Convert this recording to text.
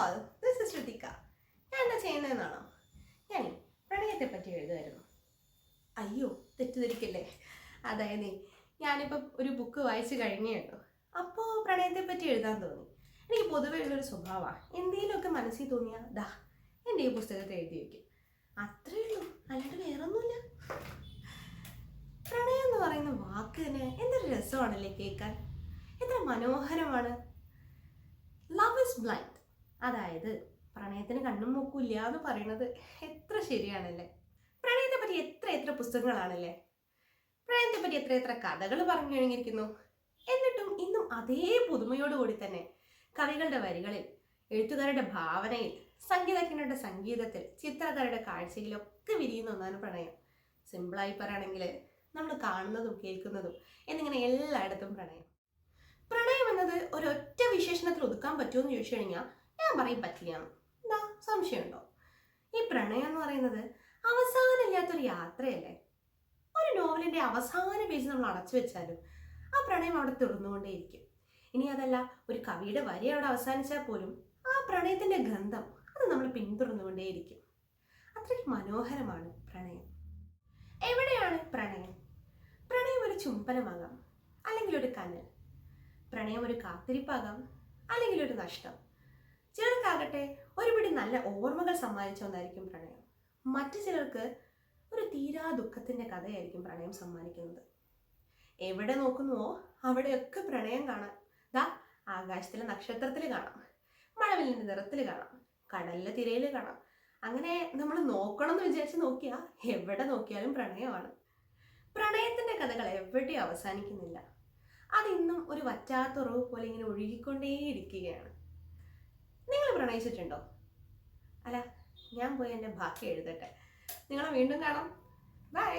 All this is Ritika ഞാൻ എന്താ ചെയ്യുന്നതെന്നാണോ? ഞാൻ പ്രണയത്തെ പറ്റി എഴുതുമായിരുന്നു അയ്യോ തെറ്റിദ്ധരിക്കല്ലേ? അതായത് ഞാനിപ്പോൾ ഒരു ബുക്ക് വായിച്ചു കഴിഞ്ഞേ ഉള്ളൂ അപ്പോൾ പ്രണയത്തെ പറ്റി എഴുതാൻ തോന്നി. എനിക്ക് പൊതുവേ ഉള്ളൊരു സ്വഭാവമാണ് എന്തെങ്കിലുമൊക്കെ മനസ്സിൽ തോന്നിയാൽ ദാ എന്റെ ഈ പുസ്തകത്തെ എഴുതി വയ്ക്കും അത്രയേ ഉള്ളൂ. അല്ലാണ്ട് വേറൊന്നുമില്ല. പ്രണയം എന്ന് പറയുന്ന വാക്ക് തന്നെ എന്തൊരു രസമാണല്ലേ കേൾക്കാൻ? എത്ര മനോഹരമാണ്. ലവ് ഇസ് ബ്ലൈൻഡ് അതായത് പ്രണയത്തിന് കണ്ണും മൂക്കില്ല എന്ന് പറയുന്നത് എത്ര ശരിയാണല്ലേ? പ്രണയത്തെ പറ്റി എത്ര എത്ര പുസ്തകങ്ങളാണല്ലേ? പ്രണയത്തെ പറ്റി എത്ര എത്ര കഥകൾ പറഞ്ഞു കഴിഞ്ഞിരിക്കുന്നു. എന്നിട്ടും ഇന്നും അതേ പുതുമയോടുകൂടി തന്നെ കവികളുടെ വരികളിൽ എഴുത്തുകാരുടെ ഭാവനയിൽ സംഗീതജ്ഞരുടെ സംഗീതത്തിൽ ചിത്രകാരുടെ കാഴ്ചയിലൊക്കെ വിരിയുന്ന ഒന്നാണ് പ്രണയം. സിമ്പിളായി പറയുകയാണെങ്കിൽ നമ്മൾ കാണുന്നതും കേൾക്കുന്നതും എന്നിങ്ങനെ എല്ലായിടത്തും പ്രണയം. പ്രണയം എന്നത് ഒരൊറ്റ വിശേഷണത്തിൽ ഒതുക്കാൻ പറ്റുമോ എന്ന് ചോദിച്ചു കഴിഞ്ഞാൽ ഞാൻ പറയും പറ്റില്ല. എന്താ സംശയമുണ്ടോ? ഈ പ്രണയം എന്ന് പറയുന്നത് അവസാനമില്ലാത്തൊരു യാത്രയല്ലേ? ഒരു നോവലിന്റെ അവസാന പേജ് നമ്മൾ അടച്ചു വെച്ചാലും ആ പ്രണയം അവിടെ തുടർന്നുകൊണ്ടേയിരിക്കും. ഇനി അതല്ല ഒരു കവിയുടെ വരി അവിടെ അവസാനിച്ചാൽ പോലും ആ പ്രണയത്തിന്റെ ഗന്ധം അത് നമ്മൾ പിന്തുടർന്നുകൊണ്ടേയിരിക്കും. അത്രയ്ക്ക് മനോഹരമാണ് പ്രണയം. എവിടെയാണ് പ്രണയം? പ്രണയം ഒരു ചുംബനമാകാം അല്ലെങ്കിൽ ഒരു കനൽ. പ്രണയം ഒരു കാത്തിരിപ്പാകാം അല്ലെങ്കിൽ ഒരു നഷ്ടം. ചിലർക്കാകട്ടെ ഒരുപിടി നല്ല ഓർമ്മകൾ സമ്മാനിച്ച ഒന്നായിരിക്കും പ്രണയം. മറ്റു ചിലർക്ക് ഒരു തീരാ ദുഃഖത്തിന്റെ കഥയായിരിക്കും പ്രണയം സമ്മാനിക്കുന്നത്. എവിടെ നോക്കുന്നുവോ അവിടെയൊക്കെ പ്രണയം കാണാം. ദാ ആകാശത്തിലെ നക്ഷത്രത്തിൽ കാണാം. മഴവില്ലിന്റെ നിറത്തിൽ കാണാം. കടലിലെ തിരയിൽ കാണാം. അങ്ങനെ നമ്മൾ നോക്കണം എന്ന് വിചാരിച്ച് നോക്കിയാൽ എവിടെ നോക്കിയാലും പ്രണയമാണ്. പ്രണയത്തിന്റെ കഥകൾ എവിടെയും അവസാനിക്കുന്നില്ല. അതിന്നും ഒരു വറ്റാത്തുറവ് പോലെ ഇങ്ങനെ ഒഴുകിക്കൊണ്ടേയിരിക്കുകയാണ്. പ്രണയിച്ചിട്ടുണ്ടോ അല്ല ഞാൻ പോയി എന്റെ ബാക്കി എഴുതട്ടെ. നിങ്ങളെ വീണ്ടും കാണാം. ബൈ